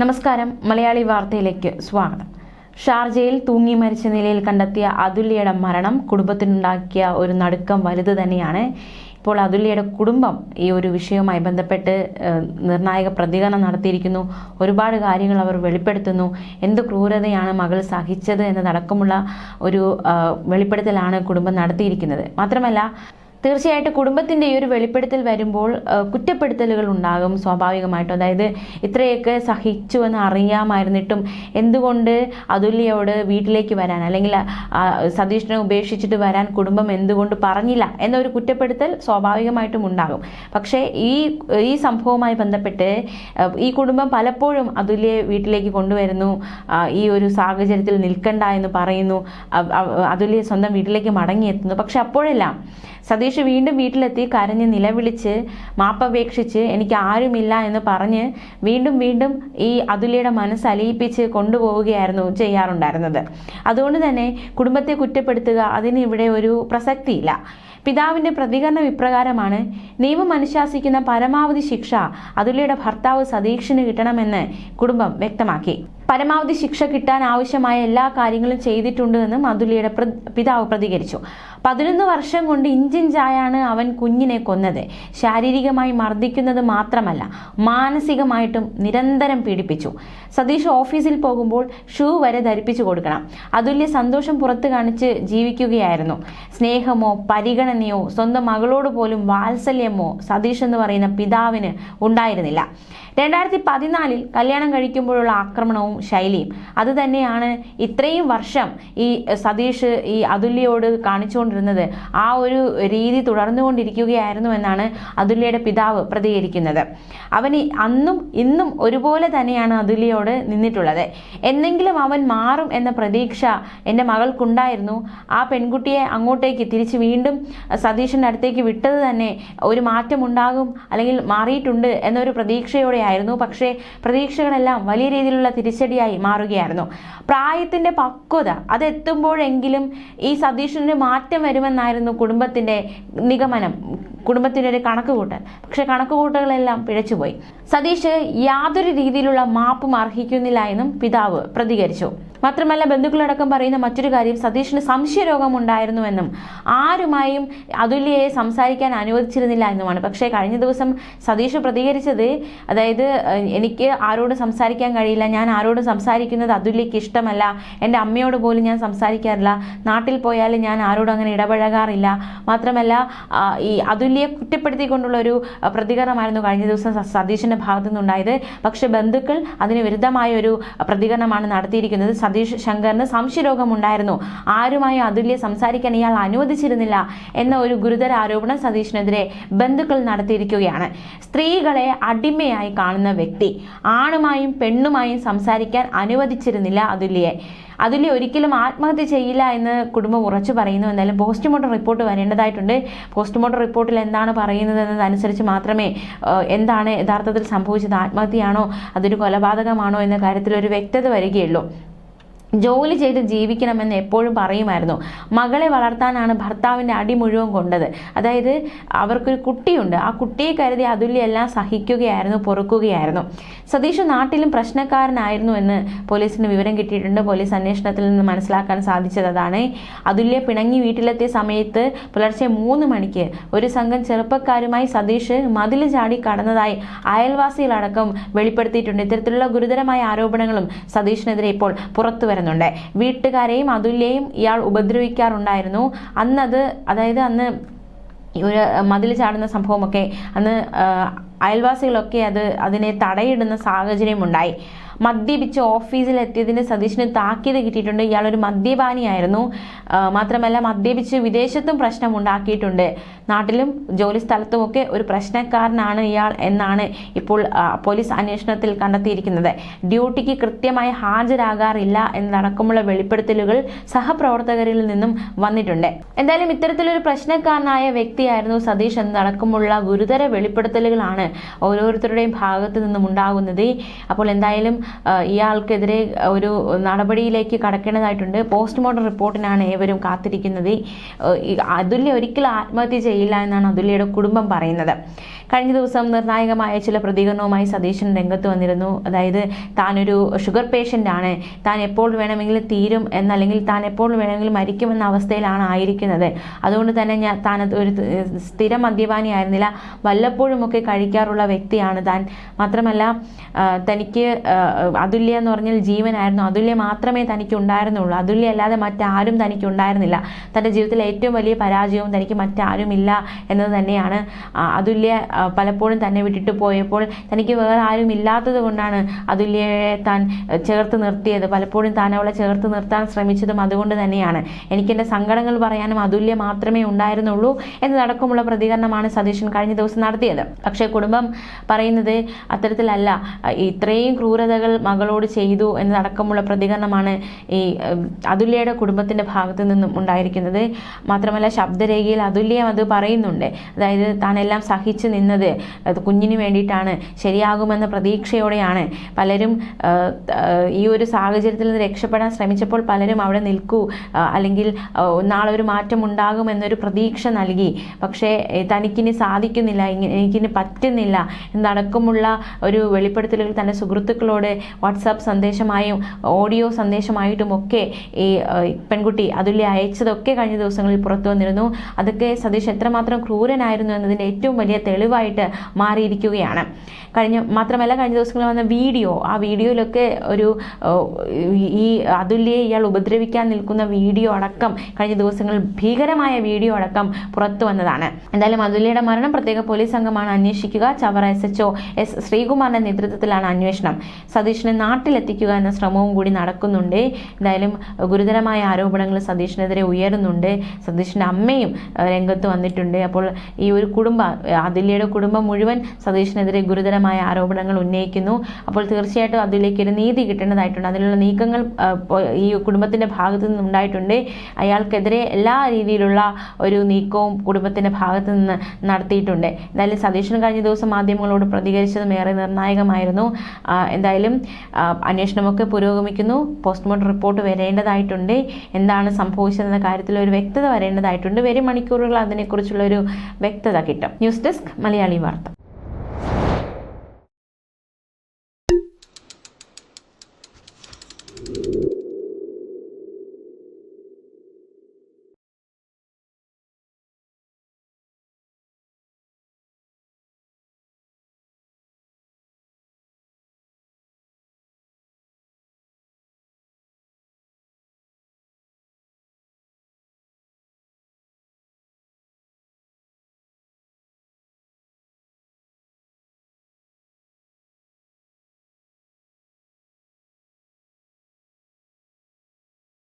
നമസ്കാരം. മലയാളി വാർത്തയിലേക്ക് സ്വാഗതം. ഷാർജയിൽ തൂങ്ങി മരിച്ച നിലയിൽ കണ്ടെത്തിയ അതുല്യയുടെ മരണം കുടുംബത്തിനുണ്ടാക്കിയ ഒരു നടുക്കം വലുത് തന്നെയാണ്. ഇപ്പോൾ അതുല്യയുടെ കുടുംബം ഈ ഒരു വിഷയവുമായി ബന്ധപ്പെട്ട് നിർണായക പ്രതികരണം നടത്തിയിരിക്കുന്നു. ഒരുപാട് കാര്യങ്ങൾ അവർ വെളിപ്പെടുത്തുന്നു. എന്ത് ക്രൂരതയാണ് മകൾ സഹിച്ചത് എന്നതടക്കമുള്ള ഒരു വെളിപ്പെടുത്തലാണ് കുടുംബം നടത്തിയിരിക്കുന്നത്. മാത്രമല്ല തീർച്ചയായിട്ടും കുടുംബത്തിന്റെ ഈ ഒരു വെളിപ്പെടുത്തൽ വരുമ്പോൾ കുറ്റപ്പെടുത്തലുകൾ ഉണ്ടാകും സ്വാഭാവികമായിട്ടും. അതായത് ഇത്രയൊക്കെ സഹിച്ചു എന്ന് അറിയാമായിരുന്നിട്ടും എന്തുകൊണ്ട് അതുല്യയോട് വീട്ടിലേക്ക് വരാൻ അല്ലെങ്കിൽ സതീഷിനെ ഉപേക്ഷിച്ചിട്ട് വരാൻ കുടുംബം എന്തുകൊണ്ട് പറഞ്ഞില്ല എന്നൊരു കുറ്റപ്പെടുത്തൽ സ്വാഭാവികമായിട്ടും ഉണ്ടാകും. പക്ഷേ ഈ ഈ സംഭവവുമായി ബന്ധപ്പെട്ട് ഈ കുടുംബം പലപ്പോഴും അതുല്യെ വീട്ടിലേക്ക് കൊണ്ടുവരുന്നു ഈ ഒരു സാഹചര്യത്തിൽ നിൽക്കണ്ട എന്ന് പറയുന്നു അതുല്യ സ്വന്തം വീട്ടിലേക്ക് മടങ്ങിയെത്തുന്നു. പക്ഷെ അപ്പോഴെല്ലാം സതീഷ് വീണ്ടും വീട്ടിലെത്തി കരഞ്ഞ് നിലവിളിച്ച് മാപ്പപേക്ഷിച്ച് എനിക്ക് ആരുമില്ല എന്ന് പറഞ്ഞ് വീണ്ടും വീണ്ടും ഈ അതുല്യയുടെ മനസ്സ് അലിയിപ്പിച്ച് കൊണ്ടുപോവുകയായിരുന്നു ചെയ്യാറുണ്ടായിരുന്നത്. അതുകൊണ്ട് തന്നെ കുടുംബത്തെ കുറ്റപ്പെടുത്തുക അതിന് ഇവിടെ ഒരു പ്രസക്തിയില്ല. പിതാവിന്റെ പ്രതികരണം ഇപ്രകാരമാണ് നിയമം അനുശാസിക്കുന്ന പരമാവധി ശിക്ഷ അതുല്യയുടെ ഭർത്താവ് സതീഷിന് കിട്ടണമെന്ന് കുടുംബം വ്യക്തമാക്കി. പരമാവധി ശിക്ഷ കിട്ടാൻ ആവശ്യമായ എല്ലാ കാര്യങ്ങളും ചെയ്തിട്ടുണ്ട് എന്ന് മധുലിയുടെ പിതാവ് പ്രതികരിച്ചു. പതിനൊന്ന് വർഷം കൊണ്ട് ഇഞ്ചിഞ്ചായാണ് അവൻ കുഞ്ഞിനെ കൊന്നത്. ശാരീരികമായി മർദ്ദിക്കുന്നത് മാത്രമല്ല മാനസികമായിട്ടും നിരന്തരം പീഡിപ്പിച്ചു. സതീഷ് ഓഫീസിൽ പോകുമ്പോൾ ഷൂ വരെ ധരിപ്പിച്ചു കൊടുക്കണം. അതുല്യ സന്തോഷം പുറത്തു കാണിച്ച് ജീവിക്കുകയായിരുന്നു. സ്നേഹമോ പരിഗണനയോ സ്വന്തം മകളോട് പോലും വാത്സല്യമോ സതീഷ് എന്ന് പറയുന്ന പിതാവിന് ഉണ്ടായിരുന്നില്ല. രണ്ടായിരത്തി പതിനാലിൽ കല്യാണം കഴിക്കുമ്പോഴുള്ള ആക്രമണവും ശൈലിയും. അത് തന്നെയാണ് ഇത്രയും വർഷം ഈ സതീഷ് ഈ അതുല്യയോട് കാണിച്ചുകൊണ്ടിരുന്നത്. ആ ഒരു രീതി തുടർന്നുകൊണ്ടിരിക്കുകയായിരുന്നു എന്നാണ് അതുല്യയുടെ പിതാവ് പ്രതികരിക്കുന്നത്. അവന് അന്നും ഇന്നും ഒരുപോലെ തന്നെയാണ് അതുല്യയോട് നിന്നിട്ടുള്ളത്. എന്നെങ്കിലും അവൻ മാറും എന്ന പ്രതീക്ഷ എന്റെ മകൾക്കുണ്ടായിരുന്നു. ആ പെൺകുട്ടിയെ അങ്ങോട്ടേക്ക് തിരിച്ച് വീണ്ടും സതീഷിന്റെ അടുത്തേക്ക് വിട്ടത് തന്നെ ഒരു മാറ്റമുണ്ടാകും അല്ലെങ്കിൽ മാറിയിട്ടുണ്ട് എന്നൊരു പ്രതീക്ഷയോടെയായിരുന്നു പക്ഷേ പ്രതീക്ഷകളെല്ലാം വലിയ രീതിയിലുള്ള തിരിച്ചടിയായി മാറുകയായിരുന്നു. പ്രായത്തിന്റെ പക്വത അതെത്തുമ്പോഴെങ്കിലും ഈ സതീഷിന് മാറ്റം വരുമെന്നായിരുന്നു കുടുംബത്തിന്റെ നിഗമനം കുടുംബത്തിന്റെ ഒരു കണക്ക് കൂട്ടൽ പക്ഷെ കണക്ക് കൂട്ടലുകളെല്ലാം പിഴച്ചുപോയി. സതീഷ് യാതൊരു രീതിയിലുള്ള മാപ്പും അർഹിക്കുന്നില്ല എന്നും പിതാവ് പ്രതികരിച്ചു. മാത്രമല്ല ബന്ധുക്കളടക്കം പറയുന്ന മറ്റൊരു കാര്യം സതീഷിന് സംശയരോഗം ഉണ്ടായിരുന്നുവെന്നും ആരുമായും അതുല്യയെ സംസാരിക്കാൻ അനുവദിച്ചിരുന്നില്ല എന്നുമാണ്. പക്ഷേ കഴിഞ്ഞ ദിവസം സതീഷ് പ്രതികരിച്ചത് അതായത് എനിക്ക് ആരോടും സംസാരിക്കാൻ കഴിയില്ല ഞാൻ ആരോടും സംസാരിക്കുന്നത് അതുല്യക്ക് ഇഷ്ടമല്ല എന്റെ അമ്മയോട് പോലും ഞാൻ സംസാരിക്കാറില്ല നാട്ടിൽ പോയാലും ഞാൻ ആരോടും അങ്ങനെ ഇടപഴകാറില്ല. മാത്രമല്ല ഈ അതുല്യയെ കുറ്റപ്പെടുത്തിക്കൊണ്ടുള്ള ഒരു പ്രതികരണമായിരുന്നു കഴിഞ്ഞ ദിവസം സതീഷിന്റെ ഭാഗത്തു നിന്നുണ്ടായത് പക്ഷെ ബന്ധുക്കൾ അതിന് വിരുദ്ധമായ ഒരു പ്രതികരണമാണ് നടത്തിയിരിക്കുന്നത്. സതീഷ് ശങ്കറിന് സംശയരോഗമുണ്ടായിരുന്നു. ആരുമായി അതുല്യ സംസാരിക്കാൻ ഇയാൾ അനുവദിച്ചിരുന്നില്ല എന്ന ഒരു ഗുരുതര ആരോപണം സതീഷിനെതിരെ ബന്ധുക്കൾ നടത്തിയിരിക്കുകയാണ്. സ്ത്രീകളെ അടിമയായി കാണുന്ന വ്യക്തി ആണുമായും പെണ്ണുമായും സംസാരിക്കാൻ അനുവദിച്ചിരുന്നില്ല അതുല്യ ഒരിക്കലും ആത്മഹത്യ ചെയ്യില്ല എന്ന് കുടുംബം ഉറച്ചു പറയുന്നു. എന്നാലും പോസ്റ്റ്മോർട്ടം റിപ്പോർട്ട് വരേണ്ടതായിട്ടുണ്ട്. പോസ്റ്റ്മോർട്ടം റിപ്പോർട്ടിൽ എന്താണ് പറയുന്നത് എന്നതനുസരിച്ച് മാത്രമേ എന്താണ് യഥാർത്ഥത്തിൽ സംഭവിച്ചത്? ആത്മഹത്യയാണോ? അതൊരു കൊലപാതകമാണോ? എന്ന കാര്യത്തിൽ ഒരു വ്യക്തത വരികയുള്ളൂ. ജോലി ചെയ്ത് ജീവിക്കണമെന്ന് എപ്പോഴും പറയുമായിരുന്നു. മകളെ വളർത്താനാണ് ഭർത്താവിന്റെ അടി മുഴുവൻ കൊണ്ടത്. അതായത് അവർക്കൊരു കുട്ടിയുണ്ട്. ആ കുട്ടിയെ കരുതി അതുല്യെല്ലാം സഹിക്കുകയായിരുന്നു പൊറുക്കുകയായിരുന്നു. സതീഷ് നാട്ടിലും പ്രശ്നക്കാരനായിരുന്നു എന്ന് പോലീസിന് വിവരം കിട്ടിയിട്ടുണ്ട്. പോലീസ് അന്വേഷണത്തിൽ നിന്ന് മനസ്സിലാക്കാൻ സാധിച്ചത് അതാണ്. അതുല്യ പിണങ്ങി വീട്ടിലെത്തിയ സമയത്ത് പുലർച്ചെ മൂന്ന് മണിക്ക് ഒരു സംഘം ചെറുപ്പക്കാരുമായി സതീഷ് മതിൽ ചാടി കടന്നതായി അയൽവാസികളടക്കം വെളിപ്പെടുത്തിയിട്ടുണ്ട്. ഇത്തരത്തിലുള്ള ഗുരുതരമായ ആരോപണങ്ങളും സതീഷിനെതിരെ ഇപ്പോൾ പുറത്തു വരുന്നുണ്ട്. വീട്ടുകാരെയും അതുല്യയും ഇയാൾ ഉപദ്രവിക്കാറുണ്ടായിരുന്നു. അന്നത് അതായത് അന്ന് ഒരു മതിൽ ചാടുന്ന സംഭവമൊക്കെ അന്ന് അയൽവാസികളൊക്കെ അത് അതിനെ തടയിടുന്ന സാഹചര്യമുണ്ടായി. മദ്യപിച്ച് ഓഫീസിലെത്തിയതിന് സതീഷിന് താക്കീത് കിട്ടിയിട്ടുണ്ട്. ഇയാളൊരു മദ്യപാനിയായിരുന്നു. മാത്രമല്ല മദ്യപിച്ച് വിദേശത്തും പ്രശ്നം ഉണ്ടാക്കിയിട്ടുണ്ട് നാട്ടിലും ജോലി സ്ഥലത്തുമൊക്കെ ഒരു പ്രശ്നക്കാരനാണ് ഇയാൾ എന്നാണ് ഇപ്പോൾ പോലീസ് അന്വേഷണത്തിൽ കണ്ടെത്തിയിരിക്കുന്നത്. ഡ്യൂട്ടിക്ക് കൃത്യമായി ഹാജരാകാറില്ല എന്നതടക്കമുള്ള വെളിപ്പെടുത്തലുകൾ സഹപ്രവർത്തകരിൽ നിന്നും വന്നിട്ടുണ്ട്. എന്തായാലും ഇത്തരത്തിലൊരു പ്രശ്നക്കാരനായ വ്യക്തിയായിരുന്നു സതീഷ് എന്നതടക്കമുള്ള ഗുരുതര വെളിപ്പെടുത്തലുകളാണ് ഓരോരുത്തരുടെയും ഭാഗത്തു നിന്നും ഉണ്ടാകുന്നത്. അപ്പോൾ എന്തായാലും ഇയാൾക്കെതിരെ ഒരു നടപടിയിലേക്ക് കടക്കേണ്ടതായിട്ടുണ്ട്. പോസ്റ്റ്മോർട്ടം റിപ്പോർട്ടിനാണ് ഏവരും കാത്തിരിക്കുന്നത്. അതുല്യ ഒരിക്കലും ആത്മഹത്യ ചെയ്യില്ല എന്നാണ് അതുല്യയുടെ കുടുംബം പറയുന്നത്. കഴിഞ്ഞ ദിവസം നിർണായകമായ ചില പ്രതികരണവുമായി സതീശൻ രംഗത്ത് വന്നിരുന്നു. അതായത് താനൊരു ഷുഗർ പേഷ്യന്റ് ആണ്. താൻ എപ്പോൾ വേണമെങ്കിലും തീരും എന്നല്ലെങ്കിൽ താൻ എപ്പോൾ വേണമെങ്കിലും മരിക്കുമെന്ന അവസ്ഥയിലാണ് ആയിരിക്കുന്നത്. അതുകൊണ്ട് തന്നെ ഞാൻ താൻ ഒരു സ്ഥിര മദ്യപാനി ആയിരുന്നില്ല. വല്ലപ്പോഴുമൊക്കെ കഴിക്കാറുള്ള വ്യക്തിയാണ് താൻ. മാത്രമല്ല തനിക്ക് അതുല്യ എന്ന് പറഞ്ഞാൽ ജീവനായിരുന്നു. അതുല്യ മാത്രമേ തനിക്ക് ഉണ്ടായിരുന്നുള്ളൂ അതുല്യ അല്ലാതെ മറ്റാരും തനിക്ക് ഉണ്ടായിരുന്നില്ല തന്റെ ജീവിതത്തിലെ ഏറ്റവും വലിയ പരാജയവും തനിക്ക് മറ്റാരുമില്ല എന്നത് തന്നെയാണ്. അതുല്യ പലപ്പോഴും തന്നെ വിട്ടിട്ട് പോയപ്പോൾ തനിക്ക് വേറെ ആരും ഇല്ലാത്തത് കൊണ്ടാണ് അതുല്യയെ താൻ ചേർത്ത് നിർത്തിയത്. പലപ്പോഴും താൻ അവളെ ചേർത്ത് നിർത്താൻ ശ്രമിച്ചതും അതുകൊണ്ട് തന്നെയാണ്. എനിക്ക് എന്റെ സങ്കടങ്ങൾ പറയാനും അതുല്യ മാത്രമേ ഉണ്ടായിരുന്നുള്ളൂ എന്നതടക്കമുള്ള പ്രതികരണമാണ് സതീശൻ കഴിഞ്ഞ ദിവസം നടത്തിയത്. പക്ഷേ കുടുംബം പറയുന്നത് അത്തരത്തിലല്ല. ഇത്രയും ക്രൂരതകൾ മകളോട് ചെയ്തു എന്നതടക്കമുള്ള പ്രതികരണമാണ് ഈ അതുല്യയുടെ കുടുംബത്തിന്റെ ഭാഗത്തു നിന്നും ഉണ്ടായിരിക്കുന്നത്. മാത്രമല്ല ശബ്ദരേഖയിൽ അതുല്യം അത് പറയുന്നുണ്ട്. അതായത് താനെല്ലാം സഹിച്ചു നിന്നത് അത് കുഞ്ഞിന് വേണ്ടിയിട്ടാണ്. ശരിയാകുമെന്ന പ്രതീക്ഷയോടെയാണ്. പലരും ഈ ഒരു സാഹചര്യത്തിൽ നിന്ന് രക്ഷപ്പെടാൻ ശ്രമിച്ചപ്പോൾ പലരും അവിടെ നിൽക്കൂ അല്ലെങ്കിൽ നാളെ ഒരു മാറ്റം ഉണ്ടാകും എന്നൊരു പ്രതീക്ഷ നൽകി. പക്ഷേ തനിക്കിനി സാധിക്കുന്നില്ല എനിക്കിനി പറ്റുന്നില്ല എന്നടക്കമുള്ള ഒരു വെളിപ്പെടുത്തലുകൾ തന്റെ സുഹൃത്തുക്കളോട് വാട്സാപ്പ് സന്ദേശമായും ഓഡിയോ സന്ദേശമായിട്ടും ഒക്കെ ഈ പെൺകുട്ടി അതുല്യ അയച്ചതൊക്കെ കഴിഞ്ഞ ദിവസങ്ങളിൽ പുറത്തു വന്നിരുന്നു. അതൊക്കെ സതീഷ് എത്രമാത്രം ക്രൂരനായിരുന്നു എന്നതിന്റെ ഏറ്റവും വലിയ തെളിവായിട്ട് മാറിയിരിക്കുകയാണ്. കഴിഞ്ഞ മാത്രമല്ല കഴിഞ്ഞ ദിവസങ്ങളിൽ വന്ന വീഡിയോ ആ വീഡിയോയിലൊക്കെ ഒരു ഈ അതുല്യെ ഇയാൾ ഉപദ്രവിക്കാൻ നിൽക്കുന്ന വീഡിയോ അടക്കം കഴിഞ്ഞ ദിവസങ്ങളിൽ ഭീകരമായ വീഡിയോ അടക്കം പുറത്തു വന്നതാണ്. എന്തായാലും അതുല്യയുടെ മരണം പ്രത്യേക പോലീസ് സംഘമാണ് അന്വേഷിക്കുക. ചവറ എസ് എച്ച് എസ് ശ്രീകുമാറിന്റെ നേതൃത്വത്തിലാണ് അന്വേഷണം. സതീഷിനെ നാട്ടിലെത്തിക്കുക എന്ന ശ്രമവും കൂടി നടക്കുന്നുണ്ട്. എന്തായാലും ഗുരുതരമായ ആരോപണങ്ങൾ സതീഷിനെതിരെ ഉയരുന്നുണ്ട്. സതീഷിന്റെ അമ്മയും രംഗത്ത് വന്നിട്ടുണ്ട്. അപ്പോൾ ഈ ഒരു കുടുംബ അതുല്യയുടെ കുടുംബം മുഴുവൻ സതീഷിനെതിരെ ഗുരുതരമായ ആരോപണങ്ങൾ ഉന്നയിക്കുന്നു. അപ്പോൾ തീർച്ചയായിട്ടും അതിലേക്ക് ഒരു നീതി കിട്ടേണ്ടതായിട്ടുണ്ട്. അതിനുള്ള നീക്കങ്ങൾ ഈ കുടുംബത്തിന്റെ ഭാഗത്തു നിന്നുണ്ടായിട്ടുണ്ട് അയാൾക്കെതിരെ എല്ലാ രീതിയിലുള്ള ഒരു നീക്കവും കുടുംബത്തിന്റെ ഭാഗത്തു നിന്ന് നടത്തിയിട്ടുണ്ട്. എന്തായാലും സതീഷിന് കഴിഞ്ഞ ദിവസം മാധ്യമങ്ങളോട് പ്രതികരിച്ചതും ഏറെ നിർണായകമായിരുന്നു. എന്തായാലും അന്വേഷണമൊക്കെ പുരോഗമിക്കുന്നു. പോസ്റ്റ്മോർട്ടം റിപ്പോർട്ട് വരേണ്ടതായിട്ടുണ്ട്. എന്താണ് സംഭവിച്ചതെന്ന കാര്യത്തിൽ ഒരു വ്യക്തത വരേണ്ടതായിട്ടുണ്ട്. വരും മണിക്കൂറുകൾ അതിനെക്കുറിച്ചുള്ള ഒരു വ്യക്തത കിട്ടും. ന്യൂസ് ഡെസ്ക് മലയാളി വാർത്ത